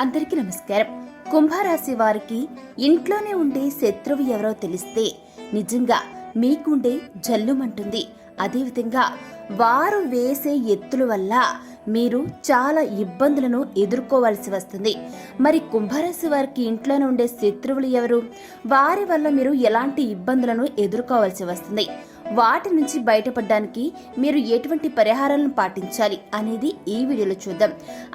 అందరికీ నమస్కారం. కుంభరాశి వారికి ఇంట్లోనే ఉండే శత్రువు ఎవరో తెలిస్తే నిజంగా మీకుండే జల్లుమంటుంది. అదేవిధంగా వారు వేసే ఎత్తుల వల్ల మీరు చాలా ఇబ్బందులను ఎదుర్కోవాల్సి వస్తుంది. మరి కుంభరాశి వారికి ఇంట్లోనే ఉండే శత్రువులు ఎవరు? వారి వల్ల మీరు ఎలాంటి ఇబ్బందులను ఎదుర్కోవాల్సి వస్తుంది? వాటి నుంచి బయటపడడానికి మీరు ఎటువంటి పరిహారాలను పాటించాలి అనేది ఈ వీడియోలో చూద్దాం.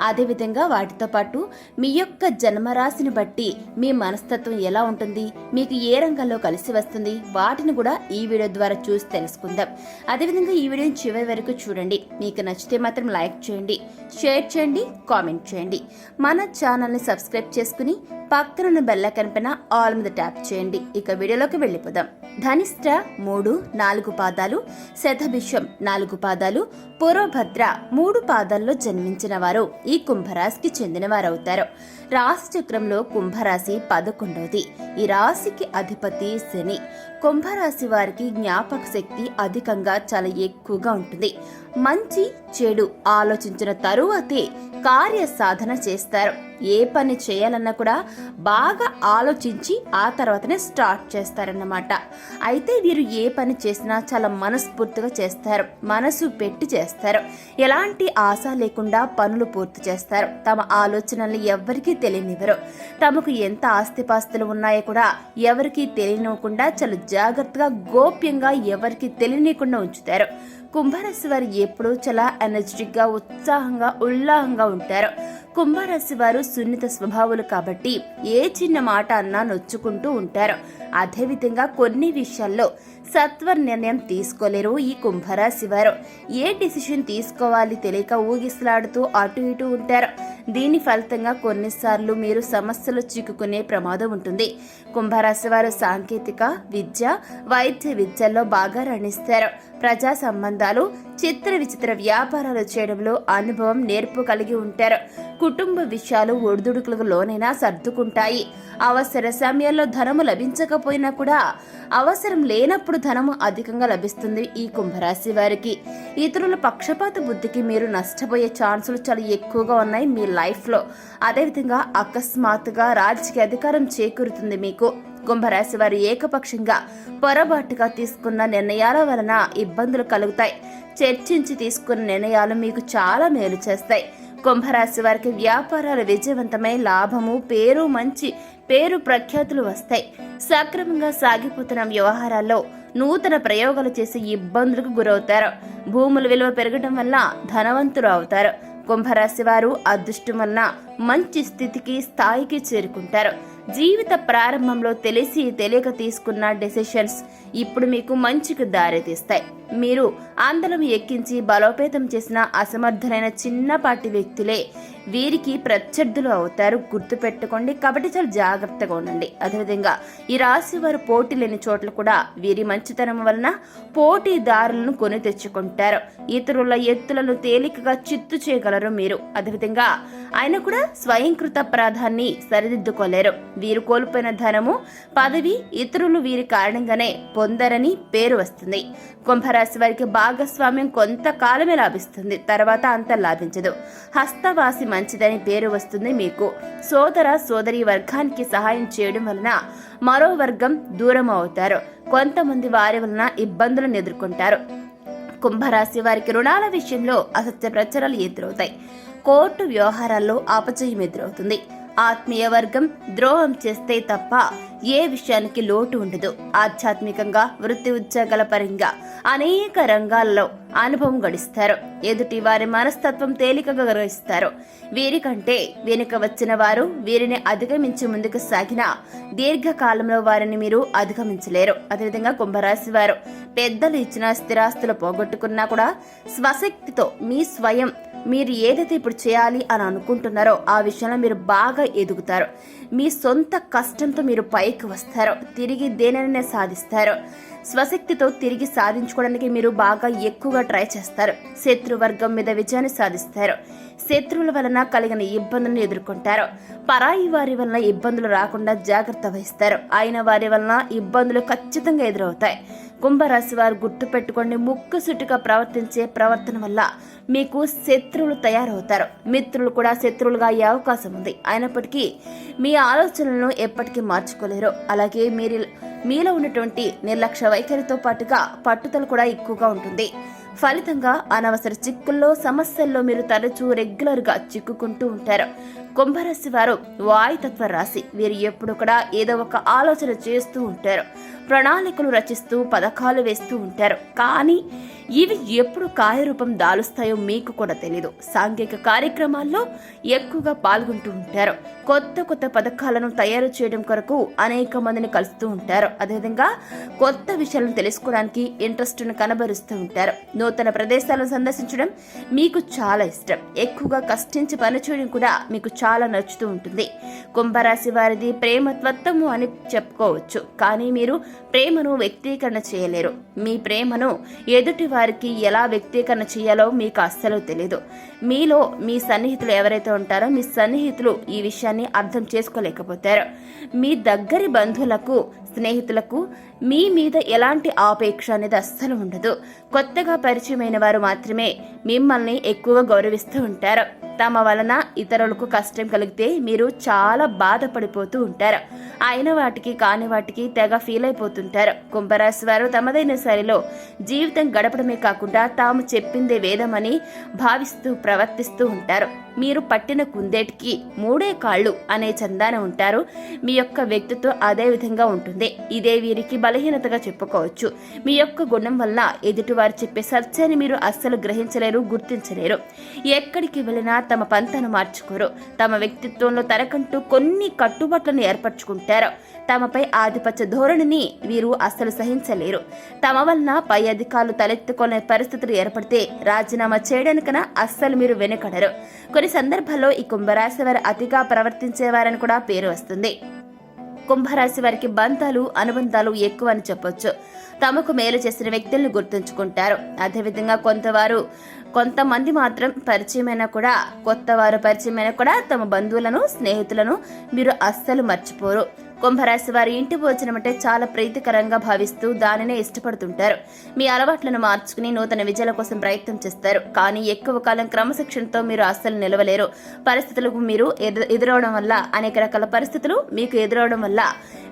అదేవిధంగా వాటితో పాటు మీ యొక్క జన్మరాశిని బట్టి మీ మనస్తత్వం ఎలా ఉంటుంది మీకు ఏ రంగంలో కలిసి వస్తుంది వాటిని కూడా ఈ వీడియో ద్వారా చూసి తెలుసుకుందాం. అదేవిధంగా ఈ వీడియోని చివరి వరకు చూడండి. మీకు నచ్చితే మాత్రం లైక్ చేయండి షేర్ చేయండి కామెంట్ చేయండి. మన ఛానల్ని సబ్స్క్రైబ్ చేసుకుని పక్కనున్న బెల్ల కనిపిన ఆల్ మీద ట్యాప్ చేయండి. ఇక వీడియోలోకి వెళ్ళిపోదాం. ధనిష్ట మూడు నాలుగు పాదాలు శతభిషం నాలుగు పాదాలు పూర్వభద్ర మూడు పాదాల్లో జన్మించిన వారు ఈ కుంభరాశికి చెందినవారవుతారు. రాశి చక్రంలో కుంభరాశి పదకొండవది ఈ రాశికి అధిపతి శని. కుంభరాశి వారికి జ్ఞాపక శక్తి అధికంగా చాలా ఎక్కువగా ఉంటుంది. మంచి చెడు ఆలోచించిన తరువాతే కార్య సాధన చేస్తారు. ఏ పని చేయాలన్నా కూడా బాగా ఆలోచించి ఆ తర్వాతనే స్టార్ట్ చేస్తారన్నమాట. అయితే వీరు ఏ పని చేసినా చాలా మనస్ఫూర్తిగా చేస్తారు. మనసు పెట్టి చేస్తారు. ఎలాంటి ఆశ లేకుండా పనులు పూర్తి చేస్తారు. తమ ఆలోచనల్ని ఎవరికి తెలియనివ్వరు. తమకు ఎంత ఆస్తిపాస్తులు ఉన్నాయో కూడా ఎవరికీ తెలియనివ్వకుండా చాలా జాగ్రత్తగా గోప్యంగా ఎవరికి తెలియనికుండా ఉంచుతారు. కుంభరాశి వారు ఎప్పుడూ చాలా ఎనర్జెటిక్గా ఉత్సాహంగా ఉల్లాహంగా ఉంటారు. కుంభరాశి వారు సున్నిత స్వభావులు కాబట్టి ఏ చిన్న మాట అన్నా నొచ్చుకుంటూ ఉంటారు. అదేవిధంగా కొన్ని విషయాల్లో సత్వర నిర్ణయం తీసుకోలేరు ఈ కుంభరాశి వారు. ఏ డిసిషన్ తీసుకోవాలి తెలియక ఊగిసలాడుతూ అటు ఇటు ఉంటారు. దీని ఫలితంగా కొన్నిసార్లు మీరు సమస్యలు చిక్కుకునే ప్రమాదం ఉంటుంది. కుంభరాశి వారు సాంకేతిక విద్య వైద్య విద్యల్లో బాగా రణిస్తారు. ప్రజా సంబంధాలు చిత్ర విచిత్ర వ్యాపారాలు చేయడంలో అనుభవం నేర్పు కలిగి ఉంటారు. కుటుంబ విషయాలు ఒడిదుడుకులకు లోనైనా సర్దుకుంటాయి. అవసర సమయంలో ధనము లభించకపోయినా కూడా అవసరం లేనప్పుడు ధనము అధికంగా లభిస్తుంది ఈ కుంభరాశి వారికి. ఇతరుల పక్షపాత బుద్ధికి మీరు నష్టపోయే ఛాన్సులు చాలా ఎక్కువగా ఉన్నాయి మీ లైఫ్లో అదేవిధంగా అకస్మాత్తుగా రాజకీయ అధికారం చేకూరుతుంది మీకు. కుంభరాశి వారు ఏకపక్షంగా పొరపాటుగా తీసుకున్న నిర్ణయాల వలన ఇబ్బందులు కలుగుతాయి. చర్చించి తీసుకున్న నిర్ణయాలు మీకు చాలా మేలు చేస్తాయి. కుంభరాశి వారికి వ్యాపారాలు విజయవంతమై లాభము పేరు మంచి పేరు ప్రఖ్యాతులు వస్తాయి. సక్రమంగా సాగిపోతున్న వ్యవహారాల్లో నూతన ప్రయోగాలు చేసి ఇబ్బందులకు గురవుతారు. భూముల విలువ పెరగడం వల్ల ధనవంతులు అవుతారు. కుంభరాశి వారు అదృష్టం వలన మంచి స్థితికి స్థాయికి చేరుకుంటారు. జీవిత ప్రారంభంలో తెలిసి తెలియక తీసుకున్న డెసిషన్స్ ఇప్పుడు మీకు మంచికి దారితీస్తాయి. మీరు ఆందోళన ఎక్కించి బలోపేతం చేసిన అసమర్థులైన చిన్నపాటి వ్యక్తులే వీరికి ప్రత్యర్థులు అవుతారు. గుర్తుపెట్టుకోండి కాబట్టి చాలా జాగ్రత్తగా ఉండండి. అదేవిధంగా ఈ రాశి వారు పోటీ లేని చోట్ల కూడా వీరి మంచితనం వలన పోటీదారులను కొని తెచ్చుకుంటారు. ఇతరుల ఎత్తులను తేలికగా చిత్తు చేయగలరు మీరు. అదేవిధంగా ఆయన కూడా స్వయంకృత అపరాధాన్ని సరిదిద్దుకోలేరు. వీరు కోల్పోయిన ధనము పదవి ఇతరులు వీరి కారణంగానే కొందరని పేరు వస్తుంది. కుంభరాశి వారికి భాగస్వామ్యం కొంతకాలమే లాభిస్తుంది. తర్వాత అంత లాభించదు. హస్తవాసి మంచిదని పేరు వస్తుంది మీకు. సోదర సోదరి వర్గానికి సహాయం చేయడం వలన మరో వర్గం దూరం అవుతారు. కొంతమంది వారి వలన ఇబ్బందులను ఎదుర్కొంటారు. కుంభరాశి వారికి రుణాల విషయంలో అసత్య ప్రచారాలు ఎదురవుతాయి. కోర్టు వ్యవహారాల్లో అపజయం ఎదురవుతుంది. ఆత్మీయ వర్గం ద్రోహం చేస్తే తప్ప ఏ విషయానికి లోటు ఉండదు. ఆధ్యాత్మికంగా వృత్తి ఉద్యోగాల పరంగా అనేక రంగాల్లో అనుభవం గడిస్తారు. ఎదుటి వారి మనస్తత్వం తేలికగా గ్రహిస్తారు. వీరికంటే వెనుక వచ్చిన వారు వీరిని అధిగమించి ముందుకు సాగిన దీర్ఘకాలంలో వారిని మీరు అధిగమించలేరు. అదేవిధంగా కుంభరాశి వారు పెద్దలు ఇచ్చిన స్థిరాస్తులు పోగొట్టుకున్నా కూడా స్వశక్తితో మీ స్వయం మీరు ఏదైతే ఇప్పుడు చేయాలి అని అనుకుంటున్నారో ఆ విషయంలో మీరు బాగా ఎదుగుతారు. మీ సొంత కష్టంతో మీరు పైకి వస్తారు. తిరిగి దేనైనా సాధిస్తారు. స్వశక్తితో తిరిగి సాధించుకోవడానికి మీరు బాగా ఎక్కువగా ట్రై చేస్తారు. శత్రువర్గం మీద విజయాన్ని సాధిస్తారు. శత్రువుల వలన కలిగిన ఇబ్బందులను ఎదుర్కొంటారు. పరాయి వారి వలన ఇబ్బందులు రాకుండా జాగ్రత్త వహిస్తారు. అయిన వారి వలన ఇబ్బందులు ఖచ్చితంగా ఎదురవుతాయి. కుంభరాశి వారు గుర్తు పెట్టుకోండి. ముక్కుసుటిగా ప్రవర్తించే ప్రవర్తన వల్ల మీకు శత్రువులు తయారవుతారు. మిత్రులు కూడా శత్రువులుగా అయ్యే అవకాశం ఉంది. అయినప్పటికీ మీ ఆలోచనలను ఎప్పటికీ మార్చుకోలేరు. అలాగే మీరు మీలో ఉన్నటువంటి నిర్లక్ష్య వైఖరితో పాటుగా పట్టుదల కూడా ఎక్కువగా ఉంటుంది. ఫలితంగా అనవసర చిక్కుల్లో సమస్యల్లో మీరు తరచూ రెగ్యులర్గా చిక్కుకుంటూ ఉంటారు. కుంభరాశి వారు వాయుతత్వ రాశి. వీరు ఎప్పుడు కూడా ఏదో ఒక ఆలోచన చేస్తూ ఉంటారు. ప్రణాళికలు రచిస్తూ పథకాలు వేస్తూ ఉంటారు. కానీ ఇవి ఎప్పుడు కార్యరూపం దాలుస్తాయో మీకు కూడా తెలియదు సాంఘిక కార్యక్రమాల్లో ఎక్కువగా పాల్గొంటూ ఉంటారు. కొత్త కొత్త పథకాలను తయారు చేయడం కొరకు అనేక మందిని కలుస్తూ ఉంటారు. అదేవిధంగా కొత్త విషయాలను తెలుసుకోవడానికి ఇంట్రెస్ట్ను కనబరుస్తూ ఉంటారు. నూతన ప్రదేశాలను సందర్శించడం మీకు చాలా ఇష్టం. ఎక్కువగా కష్టించి పనిచేయడం కూడా మీకు చాలా చాలా నచ్చుతూ ఉంటుంది. కుంభరాశి వారిది ప్రేమత్వత్వము అని చెప్పుకోవచ్చు. కానీ మీరు ప్రేమను వ్యక్తీకరణ చేయలేరు. మీ ప్రేమను ఎదుటి వారికి ఎలా వ్యక్తీకరణ చేయాలో మీకు అస్సలు తెలియదు మీలో మీ సన్నిహితులు ఎవరైతే ఉంటారో మీ సన్నిహితులు ఈ విషయాన్ని అర్థం చేసుకోలేకపోతారు. మీ దగ్గరి బంధువులకు స్నేహితులకు మీ మీద ఎలాంటి ఆపేక్ష అనేది అస్సలు ఉండదు. కొత్తగా పరిచయమైన వారు మాత్రమే మిమ్మల్ని ఎక్కువగా గౌరవిస్తూ ఉంటారు. తమ వలన ఇతరులకు కష్టం కలిగితే మీరు చాలా బాధపడిపోతూ ఉంటారు. అయిన వాటికి కాని వాటికి తెగ ఫీల్ అయిపోతుంటారు. కుంభరాశి వారు తమదైన శైలిలో జీవితం గడపడమే కాకుండా తాము చెప్పిందే వేదమని భావిస్తూ ప్రవర్తిస్తూ ఉంటారు. మీరు పట్టిన కుందేటికి మూడే కాళ్ళు అనే చందాన ఉంటారు. మీ యొక్క వ్యక్తిత్వం అదే విధంగా ఉంటుంది. ఇదే వీరికి బలహీనతగా చెప్పుకోవచ్చు. మీ యొక్క గుణం వల్ల ఎదుటివారు చెప్పే సత్యాన్ని మీరు అస్సలు గ్రహించలేరు గుర్తించలేరు. ఎక్కడికి వెళ్ళినా తమ పంతను మార్చుకోరు. తమ వ్యక్తిత్వంలో తనకంటూ కొన్ని కట్టుబాట్లను ఏర్పరచుకుంటారు. తమపై ఆధిపత్య ధోరణిని వీరు అస్సలు సహించలేరు. తమ వలన పై అధికారులు తలెత్తుకునే పరిస్థితులు ఏర్పడితే రాజీనామా చేయడానికన్నా అస్సలు మీరు వెనుకడరు. కొన్ని సందర్భాల్లో ఈ కుంభరాశి వారు అతిగా ప్రవర్తించేవారని కూడా పేరు వస్తుంది. కుంభరాశి వారికి బంధాలు అనుబంధాలు ఎక్కువ అని చెప్పొచ్చు. తమకు మేలు చేసిన వ్యక్తులను గుర్తుంచుకుంటారు. అదేవిధంగా కొంతవారు కొంతమంది మాత్రం పరిచయమైనా కూడా కొత్తవారు పరిచయమైనా కూడా తమ బంధువులను స్నేహితులను మీరు అస్సలు మర్చిపోరు. కుంభరాశి వారి ఇంటి భోజనం అంటే చాలా ప్రీతికరంగా భావిస్తూ దానినే ఇష్టపడుతుంటారు. మీ అలవాట్లను మార్చుకుని నూతన విజయాల కోసం ప్రయత్నం చేస్తారు. కానీ ఎక్కువ కాలం క్రమశిక్షణతో మీరు అస్సలు నిలవలేరు. పరిస్థితులకు మీరు ఎదు- ఎదురవడం వల్ల అనేక రకాల పరిస్థితులు మీకు ఎదురవడం వల్ల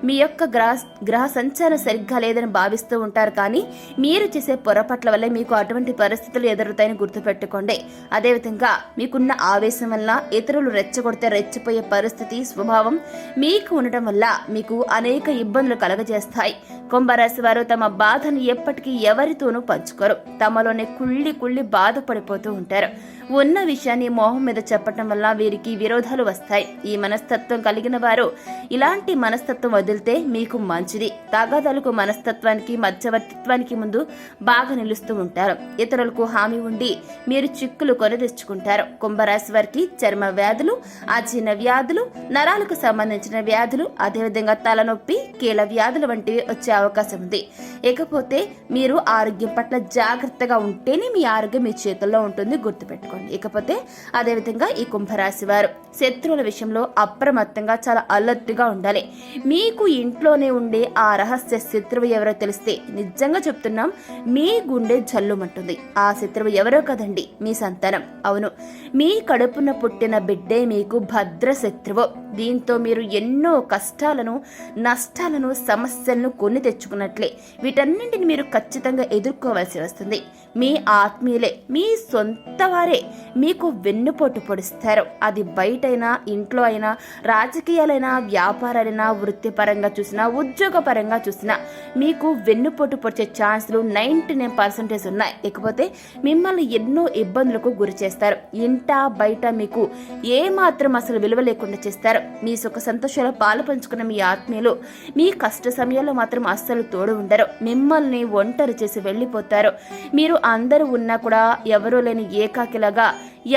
మీ యొక్క గ్రహ గ్రహ సంచారం సరిగ్గా లేదని భావిస్తూ ఉంటారు. కానీ మీరు చేసే పొరపాట్ల వల్ల మీకు అటువంటి పరిస్థితులు ఎదురుతాయని గుర్తుపెట్టుకోండి. అదేవిధంగా మీకున్న ఆవేశం వల్ల ఇతరులు రెచ్చగొడితే రెచ్చిపోయే పరిస్థితి స్వభావం మీకు ఉండటం వల్ల మీకు అనేక ఇబ్బందులు కలగజేస్తాయి. కుంభరాశి వారు తమ బాధను ఎప్పటికీ ఎవరితోనూ పంచుకోరు. తమలోనే కుళ్ళి కుళ్ళి బాధపడిపోతూ ఉంటారు. ఉన్న విషయాన్ని మోహం మీద చెప్పటం వల్ల వీరికి విరోధాలు వస్తాయి. ఈ మనస్తత్వం కలిగిన వారు ఇలాంటి మనస్తత్వం వదిలితే మీకు మంచిది. తగాదాలకు మనస్తత్వానికి మధ్యవర్తిత్వానికి ముందు బాగా నిలుస్తూ ఉంటారు. ఇతరులకు హామీ ఉండి మీరు చిక్కులు కొని తెచ్చుకుంటారు. కుంభరాశి వారికి చర్మ వ్యాధులు అజీర్ణ వ్యాధులు నరాలకు సంబంధించిన వ్యాధులు అదేవిధంగా తలనొప్పి కీళ్ళ వ్యాధులు వంటివి వచ్చే అవకాశం ఉంది. ఇకపోతే మీరు ఆరోగ్యం పట్ల జాగ్రత్తగా ఉంటేనే మీ ఆరోగ్యం మీ చేతుల్లో ఉంటుంది గుర్తుపెట్టుకోండి. ఇకపోతే అదేవిధంగా ఈ కుంభరాశి వారు శత్రువుల విషయంలో అప్రమత్తంగా చాలా అలర్ట్గా ఉండాలి. మీకు ఇంట్లోనే ఉండే ఆ రహస్య శత్రువు ఎవరో తెలిస్తే నిజంగా చెప్తున్నాం మీ గుండె జల్లుమంటుంది. ఆ శత్రువు ఎవరో కదండి? మీ సంతానం. అవును మీ కడుపున పుట్టిన బిడ్డే మీకు భద్ర శత్రువు. దీంతో మీరు ఎన్నో కష్టాలను నష్టాలను సమస్యలను కొని తెచ్చుకున్నట్లే. వీటన్నింటిని మీరు ఖచ్చితంగా ఎదుర్కోవాల్సి వస్తుంది. మీ ఆత్మీయులే మీ సొంత వారే. మీకు వెన్నుపోటు పొడుస్తారు. అది బయటైనా ఇంట్లో అయినా రాజకీయాలైనా వ్యాపారాలైనా వృత్తిపరంగా చూసినా ఉద్యోగపరంగా చూసినా మీకు వెన్నుపోటు పొడిచే ఛాన్సులు నైంటీ నైన్ పర్సెంటేజ్ ఉన్నాయి. ఇకపోతే మిమ్మల్ని ఎన్నో ఇబ్బందులకు గురి చేస్తారు. ఇంట బయట మీకు ఏ మాత్రం అసలు విలువ లేకుండా చేస్తారు. మీ సుఖ సంతోషాల పాలు పంచుకున్న మీ ఆత్మీయులు మీ కష్ట సమయాల్లో మాత్రం అస్సలు తోడు ఉండరు. మిమ్మల్ని ఒంటరి చేసి వెళ్ళిపోతారు. మీరు అందరూ ఉన్నా కూడా ఎవరూ లేని ఏకాకిలా ఉండగా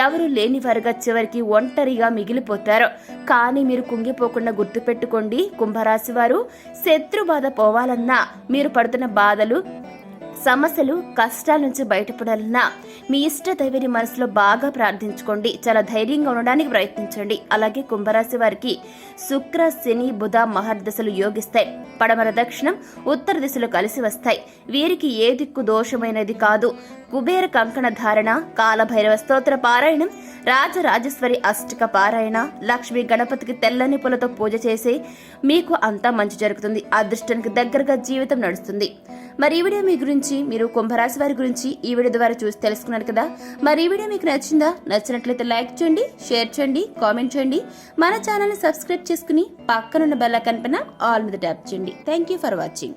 ఎవరు లేనివారుగా చివరికి ఒంటరిగా మిగిలిపోతారు. కానీ మీరు కుంగిపోకుండా గుర్తుపెట్టుకోండి కుంభరాశి వారు. శత్రు బాధ పోవాలన్నా మీరు పడుతున్న బాధలు సమస్యలు కష్టాల నుంచి బయటపడాలన్నా మీ ఇష్ట దైవని మనసులో బాగా ప్రార్థించుకోండి. చాలా ధైర్యంగా ఉండడానికి ప్రయత్నించండి. అలాగే కుంభరాశి వారికి శుక్ర శని బుధ మహర్దశలు యోగిస్తాయి. పడమర దక్షిణం ఉత్తర దిశలు కలిసి వస్తాయి. వీరికి ఏ దిక్కు దోషమైనది కాదు. కుబేర కంకణ ధారణ కాలభైరవ స్తోత్ర పారాయణం రాజరాజేశ్వరి అష్టక పారాయణ లక్ష్మి గణపతికి తెల్లని పూలతో పూజ చేసి మీకు అంతా మంచి జరుగుతుంది. అదృష్టానికి దగ్గరగా జీవితం నడుస్తుంది. మరి ఈ వీడియో మీ గురించి మీరు కుంభరాశి వారి గురించి ఈ వీడియో ద్వారా చూసి తెలుసుకున్నారు కదా? మరి ఈ వీడియో మీకు నచ్చిందా? నచ్చినట్లయితే లైక్ చేయండి షేర్ చేయండి కామెంట్ చేయండి. మన ఛానల్ని సబ్స్క్రైబ్ చేసుకుని పక్కనున్న బెల్ ఐకాన్ పైన ఆల్ మీద ట్యాప్ చేయండి. Thank you for watching